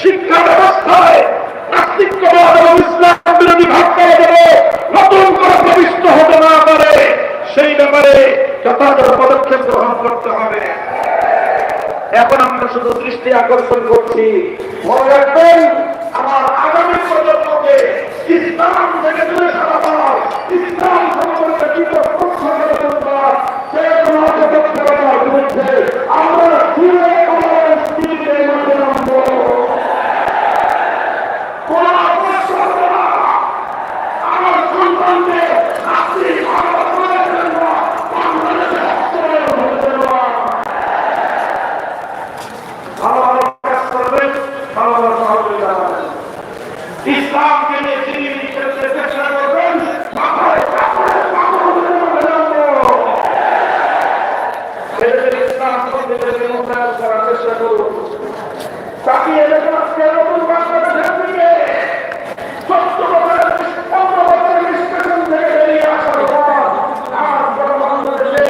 শিক্ষা ব্যবস্থায় নাস্তিক্যবাদ এবং ইসলাম বিরোধী ভাবনা যেন নতুন করে প্রবিষ্ট হতে না পারে, সেই ব্যাপারে যথাযথ পদক্ষেপ গ্রহণ করতে হবে। এখন আমরা শুধু দৃষ্টি আকর্ষণ করছি। মনে রাখবেন, আমার আগামী প্রজন্মকে ইসলাম থেকে দূরে সরাবার ইসলাম সম্পর্কে কি করবার সে কোনো অপদক্ষেপতার বিরুদ্ধে আমরা ফিরে আমার স্থিতিতে মাঠে নামবো কোন অপরাধ করব না আমার সন্তানদের আপনি ভালো করে দেবেন না বাংলাদেশে অস্ত্রের হতে দেবেন না ভালো ভালো কাজ করবেন ভালো ভালো সহযোগিতা করবেন ইসলামকে নিয়ে যিনি নিজেকে চেষ্টা করবেন মাথায় কাপড়ে কাপড় দিয়ে বেরোবো। ছেলেদের ইসলাম সম্পর্কে মোতায়েন করার চেষ্টা করুন তাকিয়ে দেখুন আজকে নতুন বাংলাদেশের দিকে চোদ্দ বছরের পনেরো বছরের স্টেশন থেকে বেরিয়ে আসার পর আজ বড় বাংলাদেশে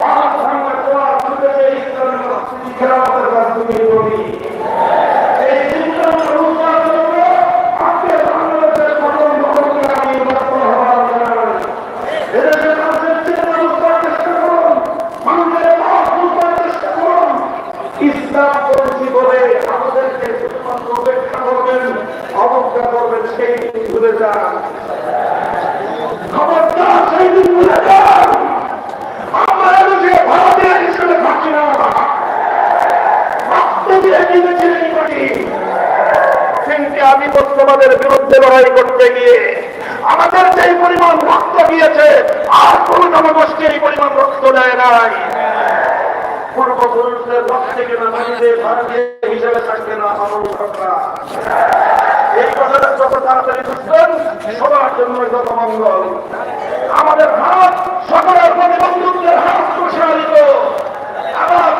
পাঁচ ভাঙা কোয়ার ছুটেছে ইসলামের খেলাফতের রাজনীতি করি এই চিন্তার রূপার জন্য আজকে বাংলাদেশের প্রথম ভবনকে আমি ব্যর্থ হওয়ার জানাই এদেশের মানুষের চিন্তা রূপার চেষ্টা করুন মানুষের মত রূপার চেষ্টা করুন ইসলাম করেছি বলে আমাদেরকে শুধুমাত্র উপেক্ষা করবেন অবজ্ঞা করবেন সেই দিন ভুলে যান খবরদার সেই দিন ভুলে যান আমরা এদেশে ভারতীয় হিসেবে থাকি না এই মাটি কিন্তু আধিপত্যবাদের বিরুদ্ধে লড়াই করতে গিয়ে আমাদের যেই পরিমাণ রক্ত গিয়েছে আর কোন জনগোষ্ঠী এই পরিমাণ রক্ত দেয় নাই। পূর্বপুরুষদের রক্তে কেনা মাটিতে ভারতীয় হিসেবে থাকবে না এই কথাটা যত তাড়াতাড়ি বুঝবেন জন্য যত মঙ্গল। আমাদের হাত সকলের প্রতিবন্ধুত্বের হাত প্রসারিত। আবার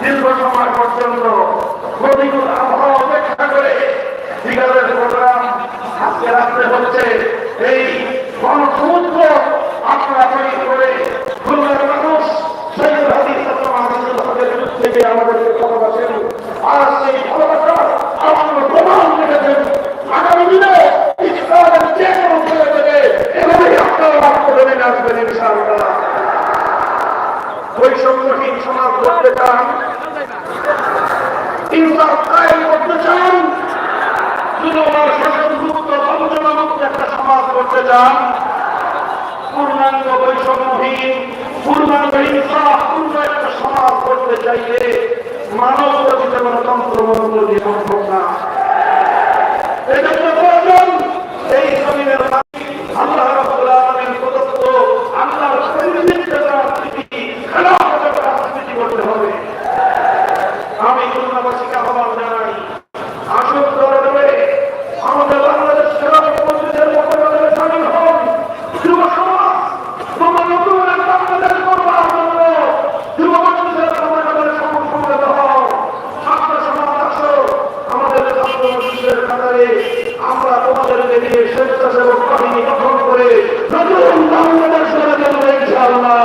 দীর্ঘ সময় পর্যন্ত উপেক্ষা করে বিকালের প্রোগ্রাম আজকে রাত্রে হচ্ছে এই গণসমুদ্র আপনারা তৈরি করে খুলনার মানুষ সৈয়দ হাদিস আমাদের বিরুদ্ধে আমাদেরকে ভালোবাসেন আর সেই ভালোবাসা আমার প্রমাণ রেখেছেন আগামী দিনে ইসলামের যে কোনো ছেলে থেকে এভাবেই আপনারা রাষ্ট্র জমিনে আসবেন ইনশাআল্লাহ বৈষম্যহীন সমাজ করতে চান ইনসাফ কায়েম করতে চান আমার শাসনমুক্ত বঞ্চনামুক্ত একটা সমাজ করতে চান পূর্ণাঙ্গ বৈষম্যহীন পূর্ণাঙ্গ ইনসাফ পূর্ণ একটা সমাজ করতে চাইলে মানব রচিত গণতন্ত্র প্রয়োজন এই জমিনের আমরা তোমাদেরকে স্বেচ্ছাসেবক বাহিনী গঠন করে নতুন বাংলাদেশ গড়ে দেবো ইনশাআল্লাহ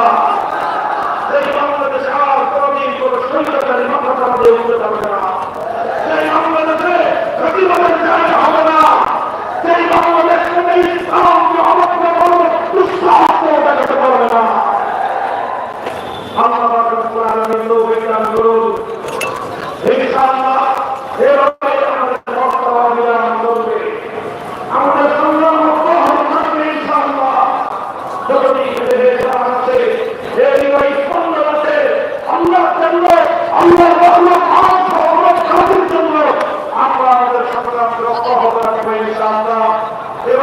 এই বাংলাদেশে আর কোনদিন কোন সৈন্যকারী মাথা চাপতে উঠতে পারবে না সেই বাংলাদেশে প্রতিবাদের জায়গা হবে না সেই বাংলাদেশ থেকে ইসলামকে অবজ্ঞা করবে দুঃসাহস দেখাতে পারবে না আল্লাহ রাব্বুল আলামিন তৌফিক দান করুন ইনশাআল্লাহ এভাবে আমাদের বক্তব্য বিরাম করবে আমাদের সংগ্রাম অব্যাহত থাকবে ইনশাআল্লাহ যদি দেশে আছে এই ওই সুন্দর আছে আল্লাহর জন্য আল্লাহর রহমত আর সহমত খাতির জন্য আমরা আমাদের সংগ্রামকে অব্যাহত রাখব ইনশাআল্লাহ এবং এই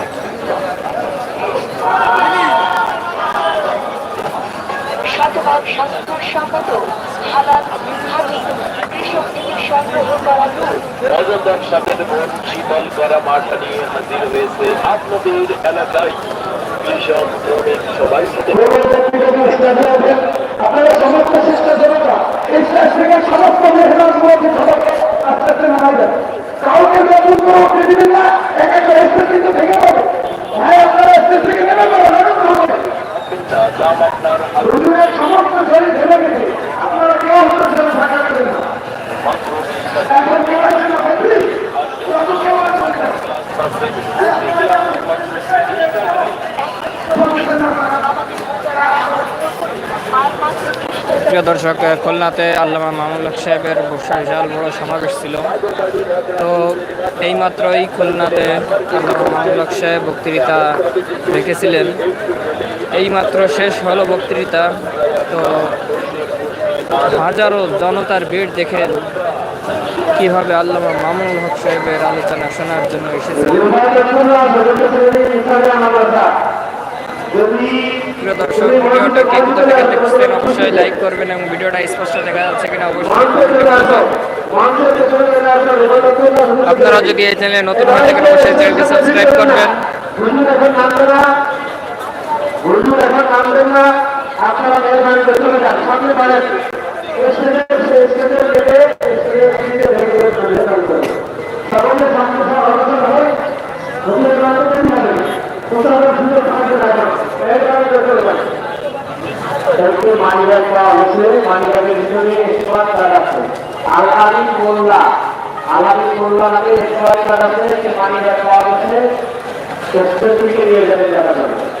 স্বাস্থ্যসম্মত হালাল খাঁটি কৃষক থেকে সংগ্রহ করা রাজধান সাথে মন শীতল করা মাঠা নিয়ে হাজির হয়েছে আপনাদের এলাকায়। কৃষক শ্রমিক সবাই আপনারা সমস্ত চেষ্টা জনতা এই স্টেজ সমস্ত মেহমানগুলোকে সবাইকে আস্তে আস্তে নামাই দেন। কাউকে নতুন করে উঠতে দিবেন না এক একটা স্টেজ কিন্তু ভেঙে পড়বে আপনারা স্টেজ থেকে নেমে পড়েন প্রিয় দর্শক, খুলনাতে আল্লামা মামুল হক সাহেবের বিশাল বড় সমাবেশ ছিল। তো এইমাত্রই খুলনাতে আল্লামা মামুল হক সাহেব বক্তৃতা রেখেছিলেন। এইমাত্র শেষ হলো বক্তৃতা। তো হাজারো জনতার ভিড় দেখেন কীভাবে আল্লামা মামুনুল হক সাহেবের আলোচনা শোনার জন্য এসেছে অবশ্যই লাইক করবেন এবং ভিডিওটা স্পষ্ট দেখা যাচ্ছে অবশ্যই আপনারা যদি এই চ্যানেলে নতুন হয়ে থাকেন, অবশ্যই চ্যানেলটি সাবস্ক্রাইব করবেন। হুজুর, এখন নামবেন না। আপনারা মেহরবানি করে চলে যান, সামনে রাখা মেহরবানি করে হয়েছে আছে আলাদি মোল্লা আলাদি মোল্লা নামে স্মার্ট কার্ড আছে, সে মানিব্যাগ পাওয়া গেছে। নিয়ে যাবে টাকা যাবে।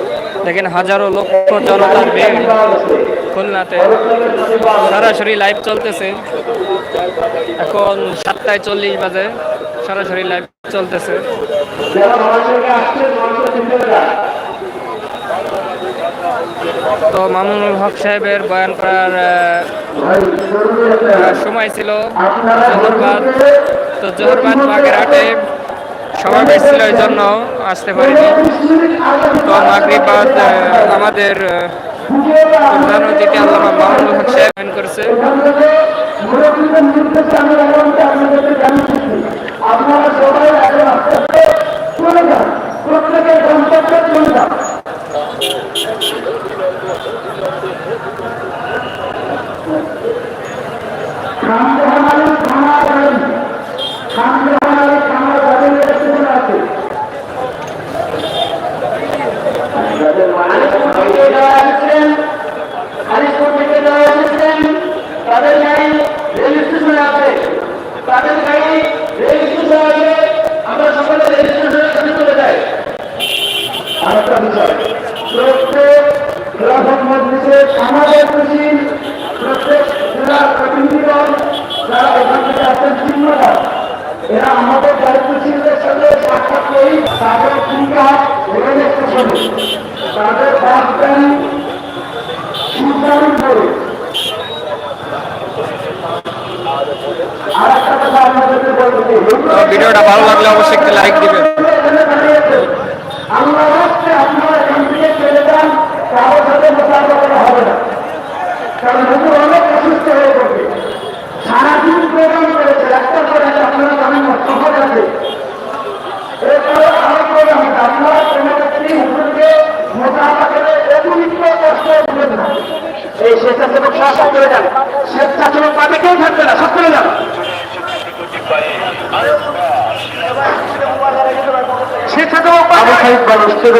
দেখেন হাজারো লক্ষ জনতার ভিড় খুলনাতে সরাসরি লাইভ চলতেছে। এখন সাতটায় চল্লিশ বাজে, সরাসরি লাইভ চলতেছে। তো মামুনুল হক সাহেবের বয়ান করার সময় ছিল। জোহরবাদ। তো জোহরবাদ বাগেরহাটে সমাবেশ ছিল এই জন্য আসতে পারিনি। তো মাগরিবাদ আমাদের প্রধান অতিথি আল্লামা মাহমুদ হক করেছে আপনারা সবাই এখন আস্তে আস্তে চলে যান প্রত্যেকের গন্তব্যে চলে যান খানজাহানালি থানা গাড়ি খানজাহানালি থানা গাড়ি স্টেশন আছে আলিপুর থেকে যারা এসেছেন আলিপুর থেকে যারা এসেছেন তাদের গাড়ি রেল স্টেশনে আছে তাদের গাড়ি রেল স্টেশনে আছে আমরা সকলে রেল স্টেশনের কাছে চলে যাই আরেকটা বিষয় প্রত্যেক খেলাফত মজলিসে আমাদের খুশি প্রত্যেক জেলার প্রতিনিধিগণ যারা এখান থেকে আসেন চিহ্নটা এরা আমাদের দায়িত্বশীলদের সাথে সাক্ষাৎ করি তাদের ভূমিকা রেল স্টেশনে তাদের বাস গাড়ি সুচারু করে আর একটা কথা আপনাদেরকে বলতে তো ভিডিওটা ভালো লাগলে অবশ্যই একটি লাইক দিবেন আল্লাহ রাখতে আপনারা এখান থেকে চলে যান কারোর সাথে মোকাবিলা করা হবে না কারণ হুজুর অনেক অসুস্থ হয়ে পড়বে সারাদিন প্রোগ্রাম করেছে একটা করে আপনারা জানেন না সফর আছে এরপরে আরও প্রোগ্রাম আছে আপনারা কোনো ব্যক্তি হুজুরকে মোকাবিলা করে অতিরিক্ত কষ্ট দেবেন না এই স্বেচ্ছাসেবক সহ সব চলে যান স্বেচ্ছাসেবক পাবে কেউ থাকবে না সব চলে যান স্বেচ্ছাসেবক আবু সাহিদ স্টেজে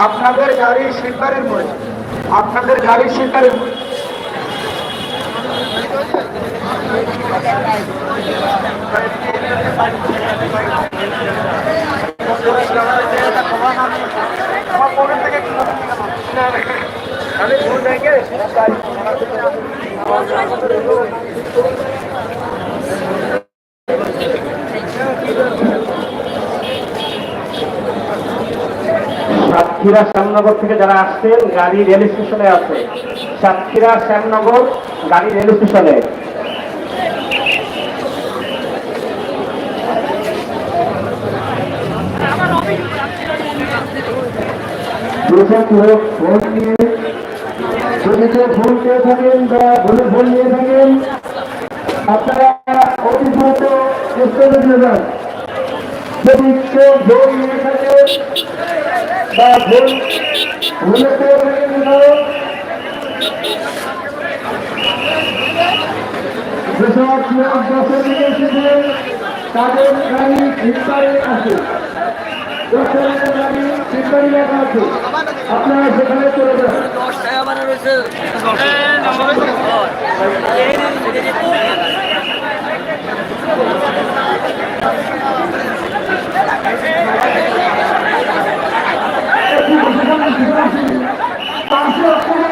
আপনাদের গাড়ি শিকারের মধ্যে আপনাদের গাড়ি শিকারের আমি ভুল মধ্যে সাতক্ষীরা শ্যামনগর থেকে যারা আসছেন, গাড়ি রেল স্টেশনে আছে। সাতক্ষীরা শ্যামনগর, গাড়ি রেল স্টেশনে। ফোন নিয়ে পেয়ে থাকেন বা ভুলে ফোন নিয়ে থাকেন, আপনারা অতি দ্রুত স্টেশনে দিয়ে যান। যদি কেউ ফোন নিয়ে থাকেন বা ভুল আছে দশের গাড়ি যান পাঁচই অক্টোবর রোজ শনিবার